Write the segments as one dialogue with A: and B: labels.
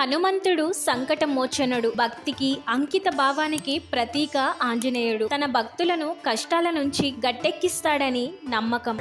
A: హనుమంతుడు సంకట మోచనుడు భక్తికి అంకిత భావానికి ప్రతీక ఆంజనేయుడు. తన భక్తులను కష్టాల నుంచి గట్టెక్కిస్తాడని నమ్మకం.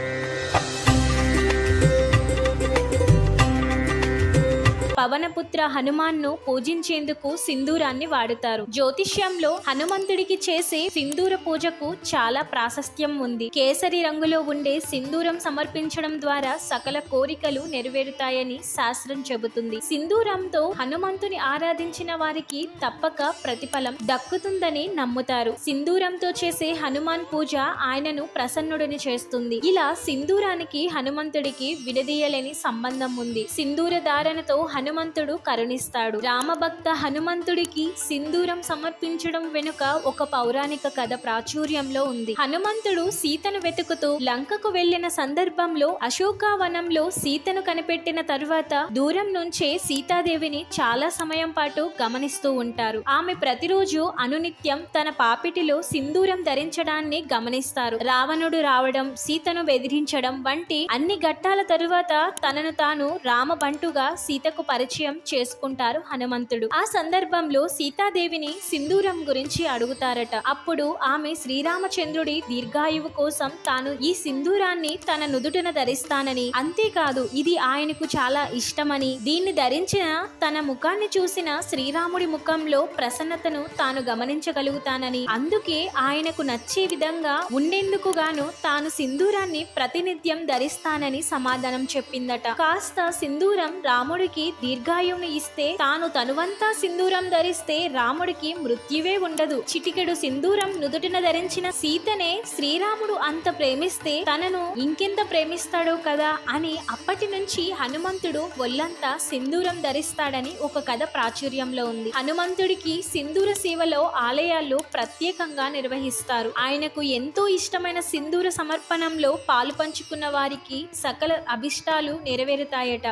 A: పవనపుత్ర హనుమాన్ను పూజించేందుకు సింధూరాన్ని వాడుతారు. జ్యోతిష్యంలో హనుమంతుడికి చేసే సింధూర పూజకు చాలా ప్రాశస్త్యం ఉంది. కేసరి రంగులో ఉండే సింధూరం సమర్పించడం ద్వారా సకల కోరికలు నెరవేరుతాయని శాస్త్రం చెబుతుంది. సింధూరంతో హనుమంతుని ఆరాధించిన వారికి తప్పక ప్రతిఫలం దక్కుతుందని నమ్ముతారు. సింధూరంతో చేసే హనుమాన్ పూజ ఆయనను ప్రసన్నుడిని చేస్తుంది. ఇలా సింధూరానికి హనుమంతుడికి విడదీయలేని సంబంధం ఉంది. సింధూర ధారణతో హను హనుమంతుడు కరుణిస్తాడు. రామభక్త హనుమంతుడికి సింధూరం సమర్పించడం వెనుక ఒక పౌరాణిక కథ ప్రాచుర్యంలో ఉంది. హనుమంతుడు సీతను వెతుకుతూ లంకకు వెళ్ళిన సందర్భంలో అశోకావనంలో సీతను కనిపెట్టిన తరువాత దూరం నుంచే సీతాదేవిని చాలా సమయం పాటు గమనిస్తూ ఉంటారు. ఆమె ప్రతిరోజు అనునిత్యం తన పాపిటిలో సింధూరం ధరించడాన్ని గమనిస్తారు. రావణుడు రావడం సీతను బెదిరించడం వంటి అన్ని ఘట్టాల తరువాత తనను తాను రామబంటుగా సీతకు పరిచయం చేసుకుంటారు హనుమంతుడు. ఆ సందర్భంలో సీతాదేవిని సింధూరం గురించి అడుగుతారట. అప్పుడు ఆమె శ్రీరామచంద్రుడి దీర్ఘాయువు కోసం తాను ఈ సింధూరాన్ని తన నుదుటన ధరిస్తానని. అంతేకాదు ఇది ఆయనకు చాలా ఇష్టమని. దీన్ని ధరించిన తన ముఖాన్ని చూసిన శ్రీరాముడి ముఖంలో ప్రసన్నతను తాను గమనించగలుగుతానని. అందుకే ఆయనకు నచ్చే విధంగా ఉండేందుకు గాను తాను సింధూరాన్ని ప్రతినిత్యం ధరిస్తానని సమాధానం చెప్పిందట. కాస్త సింధూరం రాముడికి దీర్ఘాయువుని ఇస్తే తాను తనువంతా సింధూరం ధరిస్తే రాముడికి మృత్యువే ఉండదు. చిటికెడు సింధూరం నుదుటిన ధరించిన సీతనే శ్రీరాముడు అంత ప్రేమిస్తే తనను ఇంకెంత ప్రేమిస్తాడో కదా అని అప్పటి నుంచి హనుమంతుడు ఒళ్ళంతా సింధూరం ధరిస్తాడని ఒక కథ ప్రాచుర్యంలో ఉంది. హనుమంతుడికి సింధూర సేవలో ఆలయాల్లో ప్రత్యేకంగా నిర్వహిస్తారు. ఆయనకు ఎంతో ఇష్టమైన సింధూర సమర్పణంలో పాలు పంచుకున్న వారికి సకల అభిష్టాలు నెరవేరుతాయట.